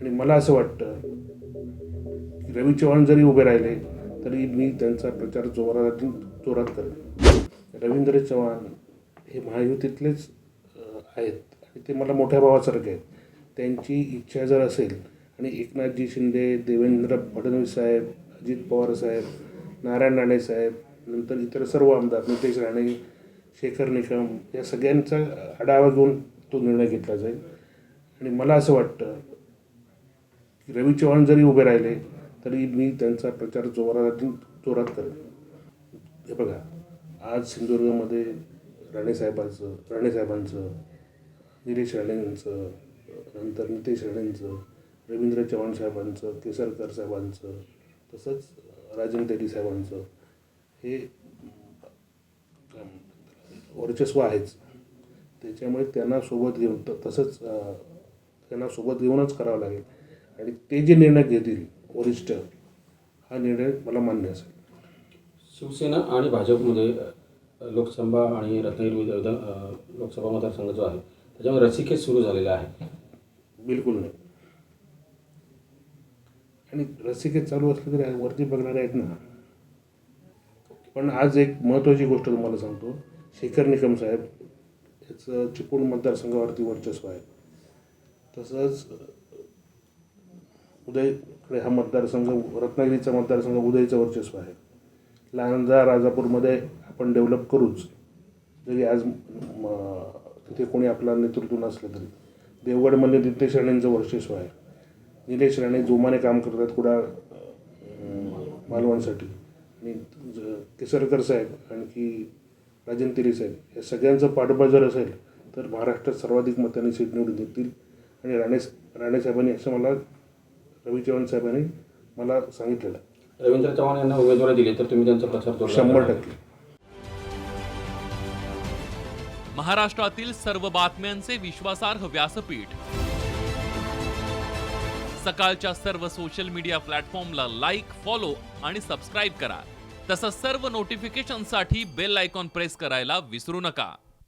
आणि मला असं वाटतं रवी चव्हाण जरी उभे राहिले तरी मी त्यांचा प्रचार जोरात जोरात करेन. रवींद्र चव्हाण हे महायुतीतलेच आहेत. आणि ते मला मोठ्या भावासारखे आहेत. त्यांची इच्छा जर असेल आणि एकनाथजी शिंदे देवेंद्र फडणवीस साहेब अजित पवार साहेब नारायण राणे साहेब नंतर इतर सर्व आमदार नितेश राणे शेखर निकम या सगळ्यांचा आढावा घेऊन तो निर्णय घेतला जाईल. आणि मला असं वाटतं रवी चव्हाण जरी उभे राहिले तरी मी त्यांचा प्रचार जोरात जोरात करेन. हे बघा आज सिंधुदुर्गमध्ये राणेसाहेबांचं राणेसाहेबांचं निलेश राणेंचं नंतर नितेश राणेंचं रवींद्र चव्हाण साहेबांचं केसरकर साहेबांचं तसंच राजन तेली साहेबांचं हे वर्चस्व आहेच. त्याच्यामुळे त्यांना सोबत घेऊन तसंच त्यांना सोबत घेऊनच करावं लागेल. आणि ते जे निर्णय घेतील वरिष्ठ हा निर्णय मला मान्य असेल. शिवसेना आणि भाजपमध्ये लोकसभा आणि रत्नागिरी विधान लोकसभा मतदारसंघ जो आहे त्याच्यामध्ये रसिकेत सुरू झालेला आहे. बिलकुल नाही. आणि रसिकेत चालू असले तरी वरती बघणारे आहेत ना. पण आज एक महत्त्वाची गोष्ट तुम्हाला सांगतो. शेखर निकम साहेब याचं चिपळूण मतदारसंघावरती वर्चस्व आहे. तसंच उदयकडे हा मतदारसंघ रत्नागिरीचा मतदारसंघ उदयचं वर्चस्व आहे. लहानजा राजापूरमध्ये आपण डेव्हलप करूच. जरी आज म, तिथे कोणी आपला नेतृत्व नसलं तरी. देवगडमध्ये नितेश राणेंचं वर्चस्व आहे. निलेश राणे जोमाने काम करतात कुडाळ मालवांसाठी मालवणसाठी. आणि केसरकर साहेब आणखी राजन तिरी साहेब या सगळ्यांचं पाठबळ जर असेल तर महाराष्ट्रात सर्वाधिक मतांनी सीट निवडून देतील आणि राणे राणेसाहेबांनी असं मला रवी चव्हाण साहेबांनी मला सांगितलेलं आहे. रवींद्र चव्हाण यांना उमेदवारी दिली तर तुम्ही त्यांचा प्रचार जोरदार शंभर करणार. टक्के महाराष्ट्रातील सर्व बातम्यांचे विश्वासार्ह व्यासपीठ सकाळच्या सर्व सोशल मीडिया प्लॅटफॉर्मला लाईक फॉलो आणि सबस्क्राईब करा तसंच सर्व नोटिफिकेशनसाठी बेल आयकॉन प्रेस करायला विसरू नका